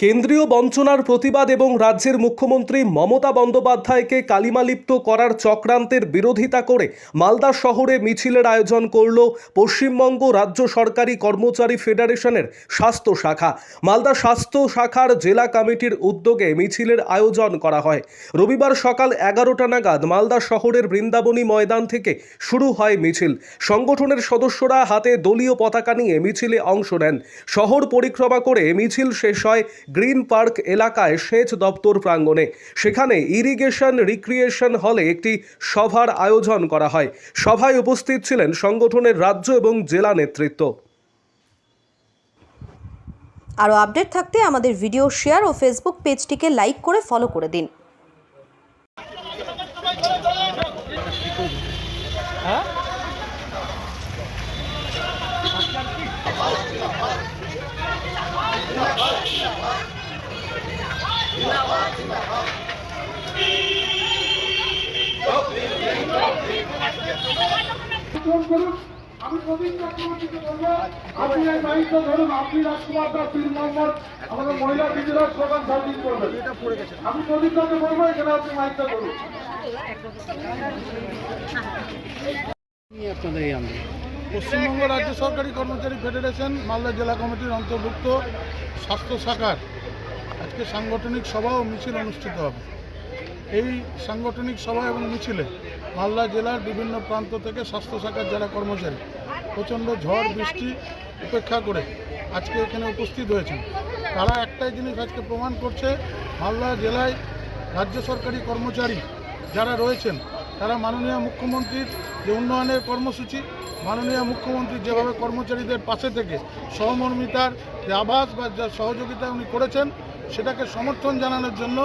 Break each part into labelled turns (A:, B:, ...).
A: কেন্দ্রীয় বঞ্চনার প্রতিবাদ এবং রাজ্যের মুখ্যমন্ত্রী মমতা বন্দ্যোপাধ্যায়কে কালিমালিপ্ত করার চক্রান্তের বিরোধিতা করে মালদা শহরে মিছিলের আয়োজন করল পশ্চিমবঙ্গ রাজ্য সরকারি কর্মচারী ফেডারেশনের স্বাস্থ্য শাখা। মালদা স্বাস্থ্য শাখার জেলা কমিটির উদ্যোগে মিছিলের আয়োজন করা হয়। রবিবার সকাল এগারোটা নাগাদ মালদা শহরের বৃন্দাবনী ময়দান থেকে শুরু হয় মিছিল। সংগঠনের সদস্যরা হাতে দলীয় পতাকা নিয়ে মিছিলে অংশ নেন। শহর পরিক্রমা করে মিছিল শেষ হয় গ্রিন পার্ক এলাকায় সেচ দপ্তর প্রাঙ্গণে। সেখানে ইরিগেশন রিক্রিয়েশন হলে একটি সভার আয়োজন করা হয়। সভায় উপস্থিত ছিলেন সংগঠনের রাজ্য এবং জেলা নেতৃত্ব।
B: আরও আপডেট থাকতে আমাদের ভিডিও শেয়ার ও ফেসবুক পেজটিকে লাইক করে ফলো করে দিন।
C: ফোন আমি প্রবীণ চক্রবর্তীকে বলব, আপনি এই দায়িত্ব ধরুন, আপনি রাজকুমার দাস তিন আমাদের মহিলা করবেন। আমি দাকে বলব, এখানে আপনি করুন
D: পশ্চিমবঙ্গ রাজ্য সরকারি কর্মচারী ফেডারেশন, মালদা জেলা কমিটির অন্তর্ভুক্ত স্বাস্থ্য শাখার আজকে সাংগঠনিক সভা ও মিছিল অনুষ্ঠিত হবে। এই সাংগঠনিক সভা এবং মিছিলে মালদা জেলার বিভিন্ন প্রান্ত থেকে স্বাস্থ্য শাখার যারা কর্মচারী, প্রচণ্ড ঝড়, বৃষ্টি উপেক্ষা করে আজকে এখানে উপস্থিত হয়েছেন। তারা একটাই জিনিস আজকে প্রমাণ করছে, মালদা জেলায় রাজ্য সরকারি কর্মচারী যারা রয়েছেন, তারা মাননীয় মুখ্যমন্ত্রীর যে উন্নয়নের কর্মসূচি, মাননীয় মুখ্যমন্ত্রী যেভাবে কর্মচারীদের পাশে থেকে সহমর্মিতার যে আভাস বা যা সহযোগিতা উনি করেছেন সেটাকে সমর্থন জানানোর জন্য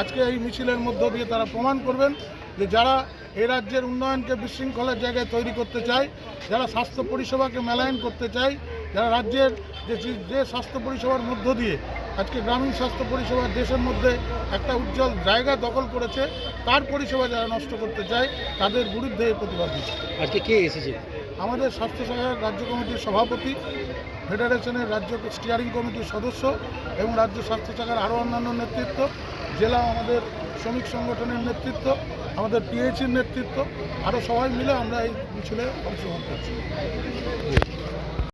D: আজকে এই মিছিলের মধ্য দিয়ে তারা প্রমাণ করবেন যে যারা এই রাজ্যের উন্নয়নকে বিশৃঙ্খলার জায়গায় তৈরি করতে চায়, যারা স্বাস্থ্য পরিষেবাকে মেলায়ন করতে চায়, যারা রাজ্যের যে যে স্বাস্থ্য পরিষেবার মধ্য দিয়ে আজকে গ্রামীণ স্বাস্থ্য পরিষেবা দেশের মধ্যে একটা উজ্জ্বল জায়গা দখল করেছে, তার পরিষেবা যারা নষ্ট করতে চায়, তাদের বিরুদ্ধে প্রতিবাদ
E: আজকে কে এসেছে?
D: আমাদের স্বাস্থ্য সহায়ক রাজ্য কমিটির সভাপতি, ফেডারেশনের রাজ্য স্টিয়ারিং কমিটির সদস্য এবং রাজ্য স্বাস্থ্য শাখার আরও অন্যান্য নেতৃত্ব, জেলা আমাদের শ্রমিক সংগঠনের নেতৃত্ব, আমাদের পিএইচির নেতৃত্ব, আরও সবাই মিলে আমরা এই মিছিলে অংশগ্রহণ করছি।